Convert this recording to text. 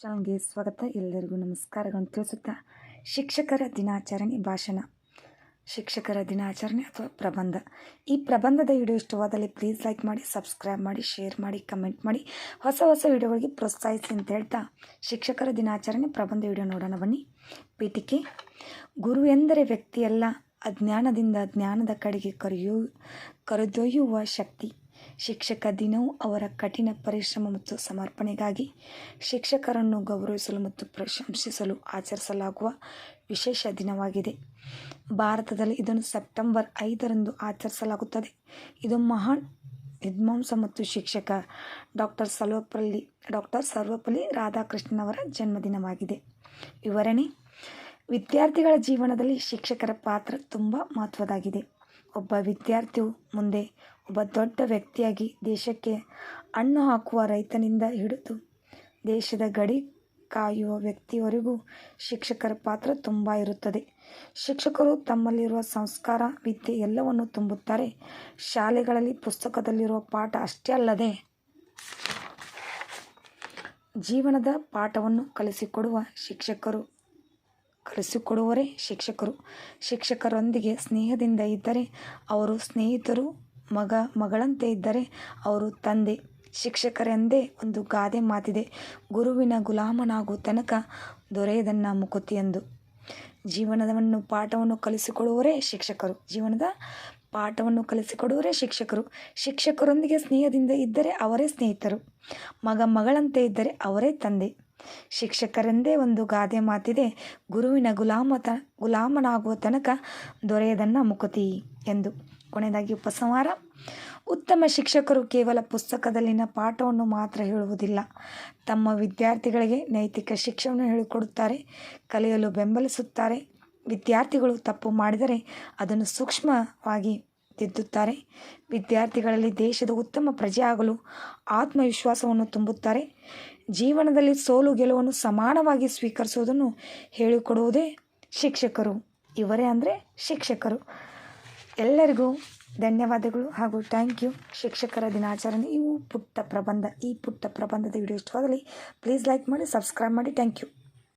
ಚಾನಲ್ಗೆ ಸ್ವಾಗತ. ಎಲ್ಲರಿಗೂ ನಮಸ್ಕಾರಗಳನ್ನು ತಿಳಿಸುತ್ತಾ ಶಿಕ್ಷಕರ ದಿನಾಚರಣೆ ಭಾಷಣ. ಶಿಕ್ಷಕರ ದಿನಾಚರಣೆ ಅಥವಾ ಪ್ರಬಂಧ. ಈ ಪ್ರಬಂಧದ ವಿಡಿಯೋ ಇಷ್ಟವಾದಲ್ಲಿ ಪ್ಲೀಸ್ ಲೈಕ್ ಮಾಡಿ ಸಬ್ಸ್ಕ್ರೈಬ್ ಮಾಡಿ ಶೇರ್ ಮಾಡಿ ಕಮೆಂಟ್ ಮಾಡಿ. ಹೊಸ ಹೊಸ ವಿಡಿಯೋಗಳಿಗೆ ಪ್ರೋತ್ಸಾಹಿಸಿ ಅಂತ ಹೇಳ್ತಾ ಶಿಕ್ಷಕರ ದಿನಾಚರಣೆ ಪ್ರಬಂಧ ವಿಡಿಯೋ ನೋಡೋಣ ಬನ್ನಿ. ಪೀಠಿಕೆ. ಗುರು ಎಂದರೆ ವ್ಯಕ್ತಿಯಲ್ಲ, ಅಜ್ಞಾನದಿಂದ ಜ್ಞಾನದ ಕಡೆಗೆ ಕರೆಯೋ, ಕರೆದೊಯ್ಯುವ ಶಕ್ತಿ. ಶಿಕ್ಷಕ ದಿನವು ಅವರ ಕಠಿಣ ಪರಿಶ್ರಮ ಮತ್ತು ಸಮರ್ಪಣೆಗಾಗಿ ಶಿಕ್ಷಕರನ್ನು ಗೌರವಿಸಲು ಮತ್ತು ಪ್ರಶಂಸಿಸಲು ಆಚರಿಸಲಾಗುವ ವಿಶೇಷ ದಿನವಾಗಿದೆ. ಭಾರತದಲ್ಲಿ ಇದನ್ನು ಸೆಪ್ಟೆಂಬರ್ ಐದರಂದು ಆಚರಿಸಲಾಗುತ್ತದೆ. ಇದು ಮಹಾನ್ ವಿದ್ವಾಂಸ ಮತ್ತು ಶಿಕ್ಷಕ ಡಾಕ್ಟರ್ ಸರ್ವಪಲ್ಲಿ ಡಾಕ್ಟರ್ ಸರ್ವಪಲ್ಲಿ ರಾಧಾಕೃಷ್ಣನ್ ಅವರ ಜನ್ಮದಿನವಾಗಿದೆ. ವಿವರಣೆ, ವಿದ್ಯಾರ್ಥಿಗಳ ಜೀವನದಲ್ಲಿ ಶಿಕ್ಷಕರ ಪಾತ್ರ ತುಂಬ ಮಹತ್ವದಾಗಿದೆ ಒಬ್ಬ ವಿದ್ಯಾರ್ಥಿಯು ಮುಂದೆ ಒಬ್ಬ ದೊಡ್ಡ ವ್ಯಕ್ತಿಯಾಗಿ ದೇಶಕ್ಕೆ ಹಣ್ಣು ಹಾಕುವ ರೈತನಿಂದ ಹಿಡಿದು ದೇಶದ ಗಡಿ ಕಾಯುವ ವ್ಯಕ್ತಿಯವರೆಗೂ ಶಿಕ್ಷಕರ ಪಾತ್ರ ತುಂಬ ಇರುತ್ತದೆ. ಶಿಕ್ಷಕರು ತಮ್ಮಲ್ಲಿರುವ ಸಂಸ್ಕಾರ, ವಿದ್ಯೆ ಎಲ್ಲವನ್ನು ತುಂಬುತ್ತಾರೆ. ಶಾಲೆಗಳಲ್ಲಿ ಪುಸ್ತಕದಲ್ಲಿರುವ ಪಾಠ ಅಷ್ಟೇ ಅಲ್ಲದೆ ಜೀವನದ ಪಾಠವನ್ನು ಕಲಿಸಿಕೊಡುವ ಶಿಕ್ಷಕರು ಕಲಿಸಿಕೊಡುವರೇ ಶಿಕ್ಷಕರು. ಶಿಕ್ಷಕರೊಂದಿಗೆ ಸ್ನೇಹದಿಂದ ಇದ್ದರೆ ಅವರು ಸ್ನೇಹಿತರು, ಮಗ, ಮಗಳಂತೆ ಇದ್ದರೆ ಅವರು ತಂದೆ. ಶಿಕ್ಷಕರೆಂದೇ ಒಂದು ಗಾದೆ ಮಾತಿದೆ. ಗುರುವಿನ ಗುಲಾಮನಾಗೋ ತನಕ ದೊರೆಯದನ್ನ ಮುಕುತಿ ಎಂದು ಜೀವನವನ್ನು, ಪಾಠವನ್ನು ಕಲಿಸಿಕೊಡುವರೇ ಶಿಕ್ಷಕರು. ಜೀವನದ ಪಾಠವನ್ನು ಕಲಿಸಿಕೊಡುವರೇ ಶಿಕ್ಷಕರು. ಶಿಕ್ಷಕರೊಂದಿಗೆ ಸ್ನೇಹದಿಂದ ಇದ್ದರೆ ಅವರೇ ಸ್ನೇಹಿತರು. ಮಗ, ಮಗಳಂತೆ ಇದ್ದರೆ ಅವರೇ ತಂದೆ. ಶಿಕ್ಷಕರೆಂದೇ ಒಂದು ಗಾದೆ ಮಾತಿದೆ. ಗುರುವಿನ ಗುಲಾಮತ ಗುಲಾಮನಾಗುವ ತನಕ ದೊರೆಯದನ್ನ ಮುಕುತಿ ಎಂದು. ಕೊನೆಯದಾಗಿ ಉಪಸಂಹಾರ. ಉತ್ತಮ ಶಿಕ್ಷಕರು ಕೇವಲ ಪುಸ್ತಕದಲ್ಲಿನ ಪಾಠವನ್ನು ಮಾತ್ರ ಹೇಳುವುದಿಲ್ಲ. ತಮ್ಮ ವಿದ್ಯಾರ್ಥಿಗಳಿಗೆ ನೈತಿಕ ಶಿಕ್ಷಣವನ್ನು ಹೇಳಿಕೊಡುತ್ತಾರೆ, ಕಲಿಯಲು ಬೆಂಬಲಿಸುತ್ತಾರೆ. ವಿದ್ಯಾರ್ಥಿಗಳು ತಪ್ಪು ಮಾಡಿದರೆ ಅದನ್ನು ಸೂಕ್ಷ್ಮವಾಗಿ ತಿದ್ದುತ್ತಾರೆ. ವಿದ್ಯಾರ್ಥಿಗಳಲ್ಲಿ ದೇಶದ ಉತ್ತಮ ಪ್ರಜೆ ಆತ್ಮವಿಶ್ವಾಸವನ್ನು ತುಂಬುತ್ತಾರೆ. ಜೀವನದಲ್ಲಿ ಸೋಲು ಗೆಲುವನ್ನು ಸಮಾನವಾಗಿ ಸ್ವೀಕರಿಸುವುದನ್ನು ಹೇಳಿಕೊಡುವುದೇ ಶಿಕ್ಷಕರು. ಇವರೇ ಅಂದರೆ ಶಿಕ್ಷಕರು. ಎಲ್ಲರಿಗೂ ಧನ್ಯವಾದಗಳು ಹಾಗೂ ಥ್ಯಾಂಕ್ ಯು ಶಿಕ್ಷಕರ ದಿನಾಚರಣೆ. ಇವು ಪುಟ್ಟ ಪ್ರಬಂಧ. ಈ ಪುಟ್ಟ ಪ್ರಬಂಧದ ವಿಡಿಯೋ ಇಷ್ಟವಾದಲ್ಲಿ ಪ್ಲೀಸ್ ಲೈಕ್ ಮಾಡಿ ಸಬ್ಸ್ಕ್ರೈಬ್ ಮಾಡಿ. Thank you